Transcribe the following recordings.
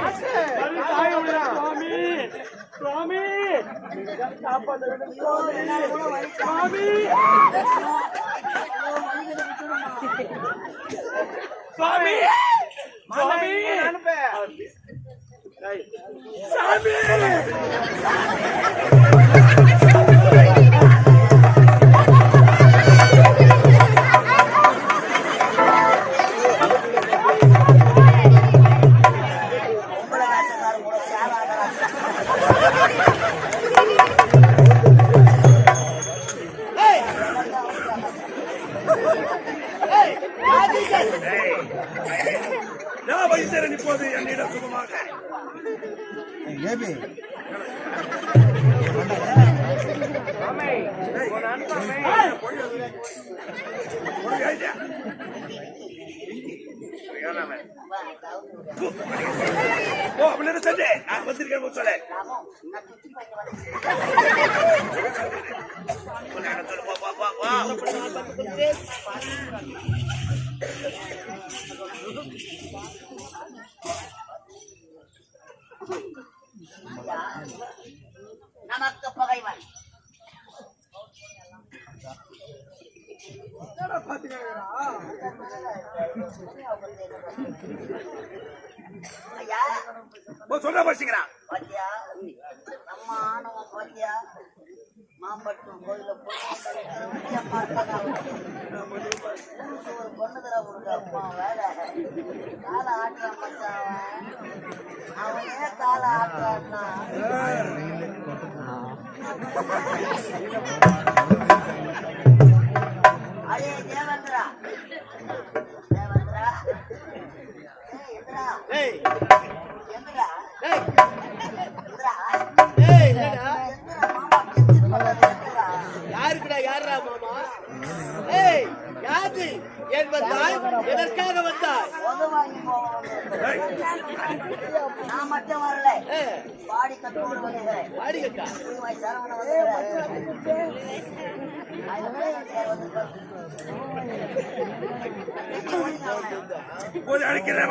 ಸ್ವಾಮಿ ಸ್ವಾಮಿ ಸ್ವಾಮಿ ಸ್ವಾಮಿ ಸ್ವಾಮಿ ಸ್ವಾಮಿ ஓ அப்படின்னு சொல்லு நான் வந்திருக்கேன் போய் சொல்லு சொல்லு, போ, போ, போ, போ. நமக்கு பகைவன் ஐயா ஓ சொல்ற பசிக்கிறான் பாத்தியா? நம்ம ஆணவம் பாத்தியா? மாம்பட்டம் கோயில போய் ஒரு பொண்ணு தர கொடுக்க அம்மா வேலை கால ஆட்டுறான் மச்சான். அவன் அவன் ஏன் கால ஆட்டுறான்னா? பாடி கட்டோடு வந்துக்கிறேன்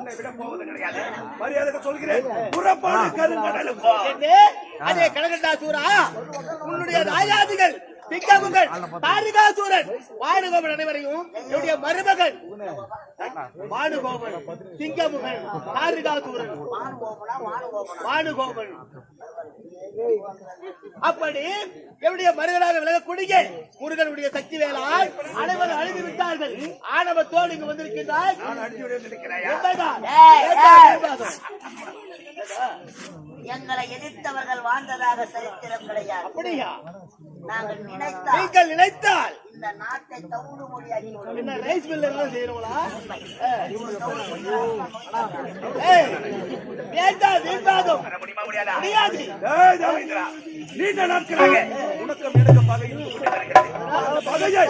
உன்னை விட போவது கிடையாது. மரியாதை சொல்கிறேன். புறப்பாடு கருங்கடலுக்கு போ. அதே கனகண்டா சூரா உன்னுடைய ராஜாதிகள் பிக்கமுகள் தாரிகாசூரன் வானுகோபன் அனைவரையும் என்னுடைய மருமகன் வானுகோபன் வானு ஓபனா வானுகோபன். அப்படி என்னுடைய மருகனாக விலகக்கூடிய முருகனுடைய சக்தி வேளால் அனைவரும் அழுது விட்டார்கள். ஆணவத்தோடு இங்கு வந்திருக்கின்றார். எங்களை எதிர்த்தவர்கள் வாழ்ந்ததாக சரித்திரம் கிடையாது. அப்படியா? நாங்கள் நினைத்தால் நீங்கள் நினைத்தால் இந்த நாட்டை தவுடு மொழியாக்கி. என்ன ரைஸ் மில் எல்லாம் செய்யறவங்களா முடியாதா நீண்ட நாட்களாக பகையை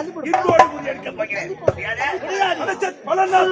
போகிறேன் பல நாள்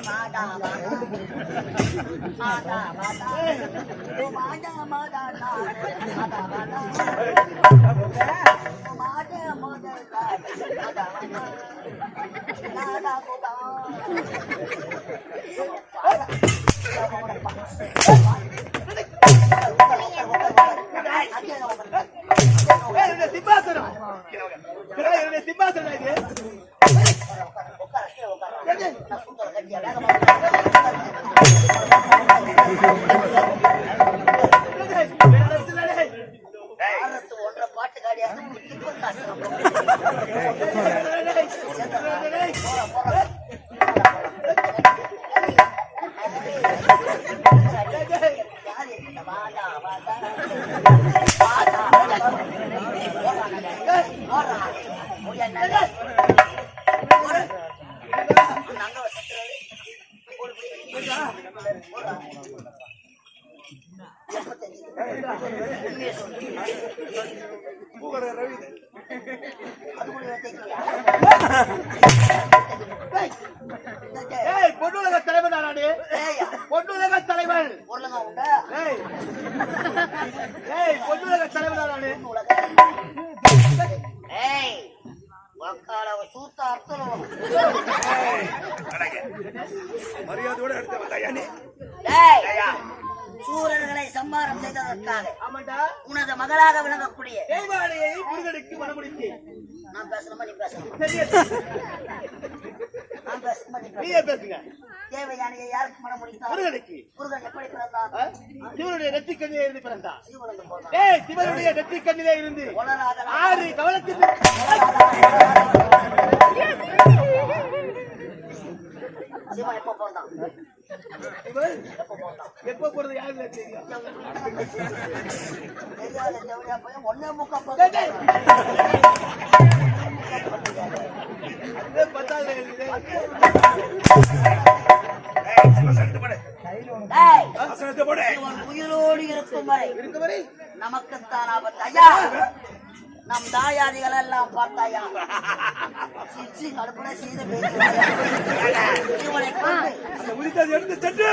மாதா மாதா மாதா ஓ மாதா மாதா மாதா உனது மகளாக விளங்கக்கூடிய. முருகனுக்கு மனமுடித்தேன். நான் நீ பேசணும் சரியா? நான் நீயே பேசுங்க. தேவையானையை யாருக்கு மனம் முடித்தார் முருகனுக்கு. முருகன் எப்படி பிறந்தான் ஆ? சிவனுடைய நெற்றி கண்ணிலே இருந்து போனான் ஏய் சிவனுடைய நெற்றி கண்ணிலே இருந்து. உலராத ஆறு கவலத்துக்கு சிவன் எப்ப பிறந்தான்? இவன் எப்ப போறது தெரியும். ஒன்னே முக்கா பத்தாவது உயிரோடு இருக்கும் வரை. நமக்குத்தான் ஆபத்து. ஐயா நம் தாயாதிகள் எல்லாம் பார்த்தாயா? சிச்சி கடுப்புல அந்த உரித்ததை எடுத்து சென்று.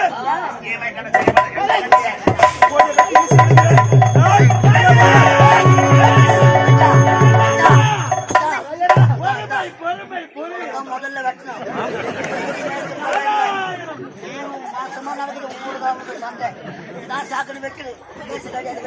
முதல்ல வெட்டணும். மாசமா நடக்குது சண்டை. நான் பேசு கிடையாது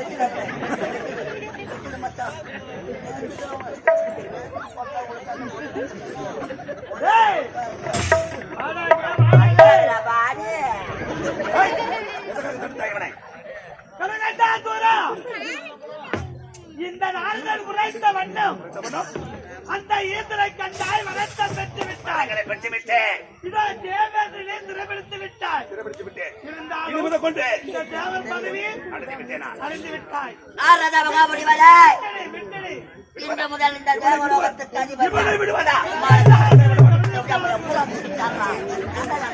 இந்த நாள்கள் உரைத்த வண்ணம். அந்த ஈந்திரை கண்டாய் வளர்த்த பெற்று பெற்று விட்டேன். இதோ தேவேந்திரனே திறமெடுத்து விட்டாய் சிறைபிடித்து விட்டேன். இருந்தாலும் இனிமுத கொண்டு இந்த தேவர் பதவி அடைந்து விட்டேன் நான். அறிந்து விட்டாய் நான் ராஜா மகாபலி வலை விட்டடி, விட்டடி. இன்று முதல் இந்த தேவலோகத்துக்கு அதிபதி. இவனை விடுவதா?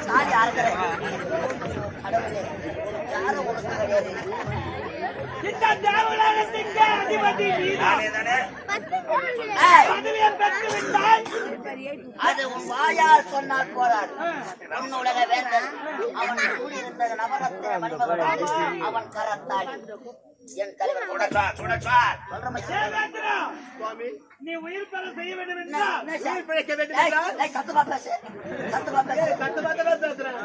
தாலி அறுக்கிறேன் கடவுளே யாரும் உனக்கு கிடையாது இந்த தேவலோகத்திற்கு அதிபதி நீதான். தானே? பதவியை பெற்று விட்டாய் அது உன் வாயால் சொன்னால் போறாது உன் உலக வேந்தன் அவன் கூடியிருந்த நவரத்தின மணிமகனோடு அவன் கரத்தாடி என் தலைவர் கூட சுடச்சா, சுடச்சா. சொல்ற மாதிரி தேவேந்திரா, சுவாமி நீ உயிர் பெற செய்ய வேண்டும் என்றால்? உயிர் பிழைக்க வேண்டும் என்றால் சத்தமா பேசு சத்தமா பேசு கத்து பார்த்து பேசுறேன்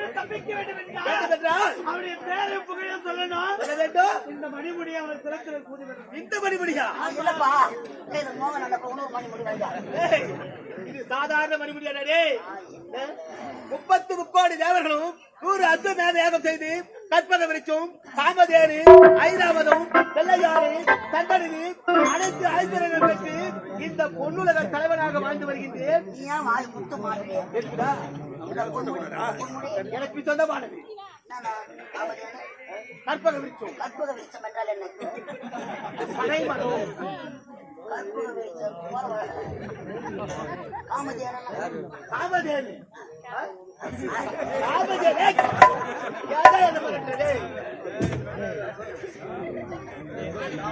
இந்த கருணாட்டாத்துரனை தப்பிக்க வேண்டும் என்றால் வேண்டும் என்றால் அவருடைய பேரை புகழும் சொல்லணும். சொல்ல வேண்டும். இந்த மணிமுடி அவர் வேண்டும் இந்த மணிமுடியா? இல்லப்பா. இது மோகன் அந்த உணவு மணி முடிவாங்க ஏய், இது சாதாரண மணிமுடியா டேய். முப்பத்து முக்கோடி தேவர்களும் நூறு அஸ்வமேத யாகம் செய்து கற்பக விரிச்சும் காமதேனு ஐராவதம் வெள்ளையாறு தண்டனிது அனைத்து ஐஸ்வர்யங்கள் பெற்று இந்த பொன்னுலக தலைவனாக வாழ்ந்து வருகின்றேன்? எனக்கு சொந்தமானது. கற்பக விரிச்சும் கற்பக விருட்சம் என்றால் என்ன? பனைமரம் கற்பக விருட்சம் காமதேன. காமதேனு ஆ? காமதேனு ஏய், ஏதா என்ன பண்ணிட்டு திருக்கரத்தா. ஐயா, முடியாது முடியாதா முடியாது முடியாது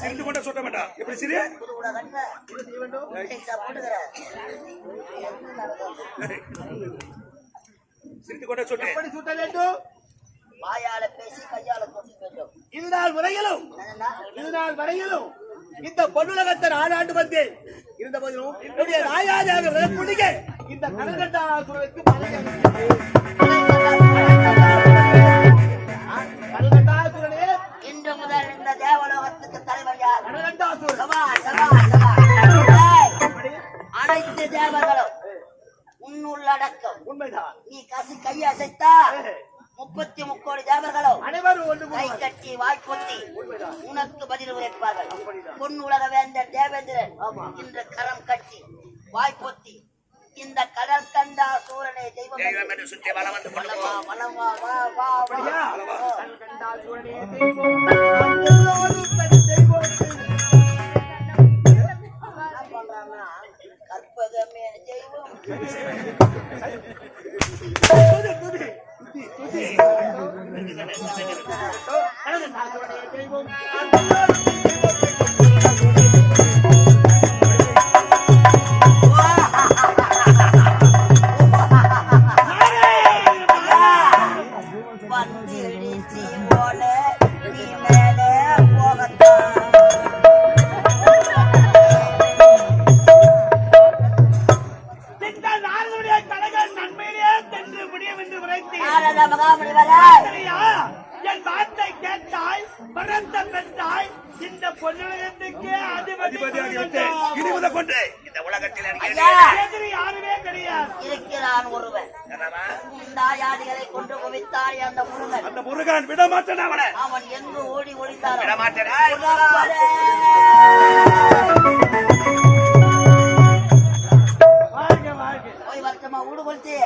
சிரித்து கொண்டே சுட்ட வேண்டாம். எப்படி போட்டுக்கிற. சிரித்து கொண்டே சுட்டு எப்படி சுட்ட வேண்டும்? வாயால பேசி கையால கொண்டு வேண்டும். இது நாள் வரையிலும் என்னன்னா, இது நாள் வரையிலும் இந்த பொன்னுலகத்தை ஆளாண்டு வந்தேன் இருந்த போதிலும் என்னுடைய விளக்குடிக்க இந்த கனகண்டாசுரனே உன்னுள்ளடக்கம் உண்மைதான் நீ கசி கையை அசைத்தா முப்பத்தி முக்கோடி தேவர்களும் அனைவரும் ஒன்று கை. கட்டி வாய்ப்பொத்தி உனக்கு பதில் உரைப்பார்கள் பொன் உலக வேந்தர் தேவேந்திரன் இன்று கரம் கட்டி வாய்ப்பொத்தி இந்த கடல் கண்டா சூரனை தெய்வம் என்று சுற்றி வலம் வந்து கொண்டு. வலம் வா, வா, வா, வா. அப்படியா? கனகண்டாசுரனே தெய்வம். பிறந்த பெற்றாய் இந்த பொன்னிலையத்துக்கு அதிபதியாக கொண்டு இந்த உலகத்தில் எதிரி யாருமே கிடையாது. இருக்கிறான் ஒருவன். தாயாதிகளை கொண்டு குவித்தாய் அந்த முருகன். அந்த முருகன் விட மாட்டேன் அவன் எங்கு ஓடி ஒழித்தான் விட மாட்டேன் போய் வரட்டுமா ஊடு கொளுத்தி